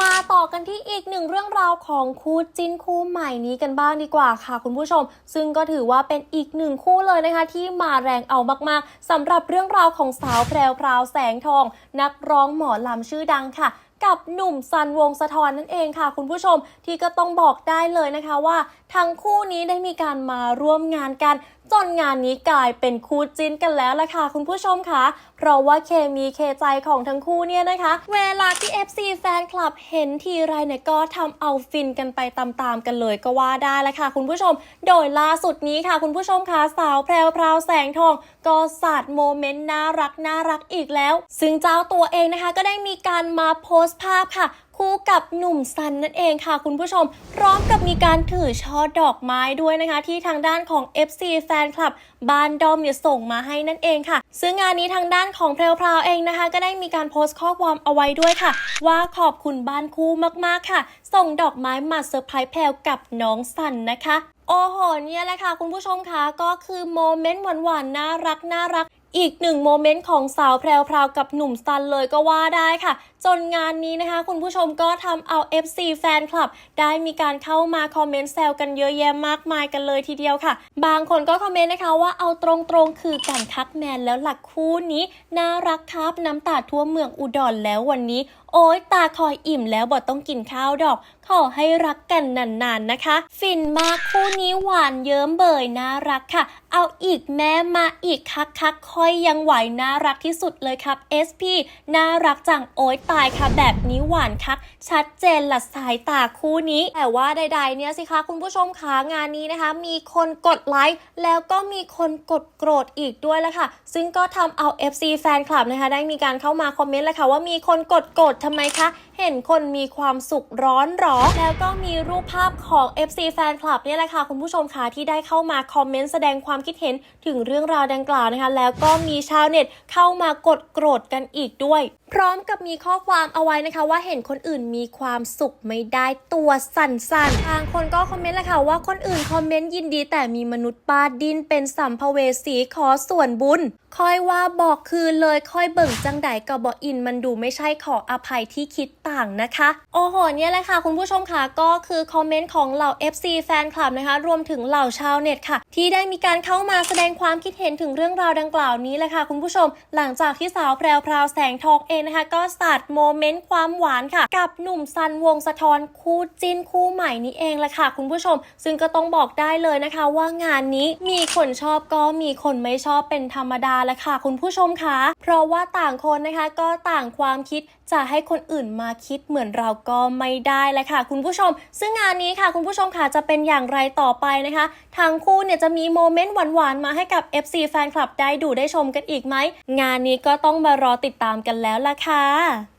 มาต่อกันที่อีกหนึ่งเรื่องราวของคู่จิ้นคู่ใหม่นี้กันบ้างดีกว่าค่ะคุณผู้ชม ซึ่งก็ถือว่าเป็นอีกหนึ่งคู่เลยนะคะ ที่มาแรงเอามากๆสำหรับเรื่องราวของสาวแพรวพราวแสงทอง นักร้องหมอลำชื่อดังค่ะกับหนุ่มซันวงสะทอนนั่นเองค่ะ คุณผู้ชมที่ก็ต้องบอกได้เลยนะคะว่า ทั้งคู่นี้ได้มีการมาร่วมงานกัน จนงานนี้กลายเป็นคู่จิ้นกันแล้วล่ะค่ะคุณผู้ชมคะเพราะว่าเคมีเคใจของทั้งคู่เนี่ยนะคะ เวลาที่ FC แฟนคลับเห็นทีไรเนี่ยก็ทำเอาฟินกันไปตามๆกันเลยก็ว่าได้ละค่ะคุณผู้ชม โดยล่าสุดนี้ค่ะ คุณผู้ชมคะสาวแพรวพราวแสงทอง ก็สาดโมเมนต์น่ารักน่ารักอีกแล้ว ซึ่งเจ้าตัวเองนะคะก็ได้มีการมาโพสต์ภาพค่ะ คู่กับหนุ่มซันนั่นเองค่ะคุณผู้ชม พร้อมกับมีการถือช่อดอกไม้ด้วยนะคะ ที่ทางด้านของ FC แฟนคลับบ้านดอมเนี่ยส่งมาให้นั่นเองค่ะ ซึ่งงานนี้ทางด้านของเพลวพราวเองนะคะ ก็ได้มีการโพสต์ข้อความเอาไว้ด้วยค่ะ ว่าขอบคุณบ้านคู่มากๆค่ะ ส่งดอกไม้มาเซอร์ไพรส์แพลวกับน้องสันนะคะโอ้โหเนี่ยแหละค่ะ คุณผู้ชมคะก็คือโมเมนต์หวานๆน่ารักน่ารัก อีกหนึ่งโมเมนต์ของสาวแพรวพราวกับหนุ่มซันเลยก็ว่าได้ค่ะ จนงานนี้นะคะ คุณผู้ชมก็ทำเอา FC แฟนคลับ ได้มีการเข้ามาคอมเมนต์แซวกันเยอะแยะมากมายกันเลยทีเดียวค่ะ บางคนก็คอมเมนต์นะคะว่าเอาตรงๆ คือกันคักแมนแล้วหลักคู่นี้น่ารักครับน้ำตาทั่วเมืองอุดรแล้ววันนี้ โอ้ยตาคอยอิ่มแล้วบอต้องกินข้าวดอก ขอให้รักกันนานๆนะคะ ฟินมากคู่นี้หวานเยิ้มเบยน่ารักค่ะ เอาอีกแม่มาอีกคักคักค่อยยังไหวน่ารักที่สุดเลยครับ SP น่ารักจังโอ้ยตายค่ะ แบบนี้หวานคัก ชัดเจนละสายตาคู่นี้ แต่ว่าใด ๆ เนี่ยสิคะคุณผู้ชมคะงานนี้นะคะ มีคนกดไลค์แล้วก็มีคนกดโกรธอีกด้วยละค่ะ ซึ่งก็ทำเอา FC แฟนคลับนะคะ ได้มีการเข้ามาคอมเมนต์เลยค่ะว่ามีคนกดโกรธทำไมคะเห็นคนมีความสุขร้อนหรอ แล้วก็มีรูปภาพของ FC แฟนคลับเนี่ยแหละค่ะคุณผู้ชมคะที่ได้เข้ามาคอมเมนต์แสดงความคิดเห็นถึงเรื่องราวดังกล่าวนะคะ แล้วก็มีชาวเน็ตเข้ามากดโกรธกันอีกด้วย พร้อมกับมีข้อความเอาไว้นะคะ ว่าเห็นคนอื่นมีความสุขไม่ได้ตัวสั่นๆ บางคนก็คอมเมนต์เลยค่ะว่าคนอื่นคอมเมนต์ยินดี แต่มีมนุษย์ป้าดินเป็นสัมภเวสีขอส่วนบุญคอยว่าบอกคืนเลยคอยเบิ่งจังใดกับบออินมันดูไม่ใช่ขออภัยที่คิดต่างนะคะ โอ้โหเนี่ยแหละค่ะ คุณผู้ชมค่ะก็คือคอมเมนต์ของเหล่า FC แฟนคลับนะคะ รวมถึงเหล่าชาวเน็ตค่ะ ที่ได้มีการเข้าามาแสดงความคิดเห็นถึงเรื่องราวดังกล่าวนี้แหละค่ะคุณผู้ชม หลังจากที่สาวแพรวพราวแสงทองเองนะคะก็สาดโมเมนต์ความหวานค่ะ กับหนุ่มซันวงสะทอนคู่จิ้นคู่ใหม่นี้เองแหละค่ะ คุณผู้ชม ซึ่งก็ต้องบอกได้เลยนะคะว่างานนี้มีคนชอบก็มีคนไม่ชอบเป็นธรรมดาและค่ะ คุณผู้ชมคะเพราะว่าต่างคนนะคะก็ต่างความคิดจะให้คนอื่นมาคิดเหมือนเราก็ไม่ได้และค่ะ คุณผู้ชม ซึ่งงานนี้ค่ะ คุณผู้ชมค่ะจะเป็นอย่างไรต่อไปนะคะทั้งคู่เนี่ยจะมีโมเมนต์หวานๆ มาให้กับ FC แฟนคลับได้ดูได้ชมกันอีกไหม งานนี้ก็ต้องมารอติดตามกันแล้วล่ะค่ะ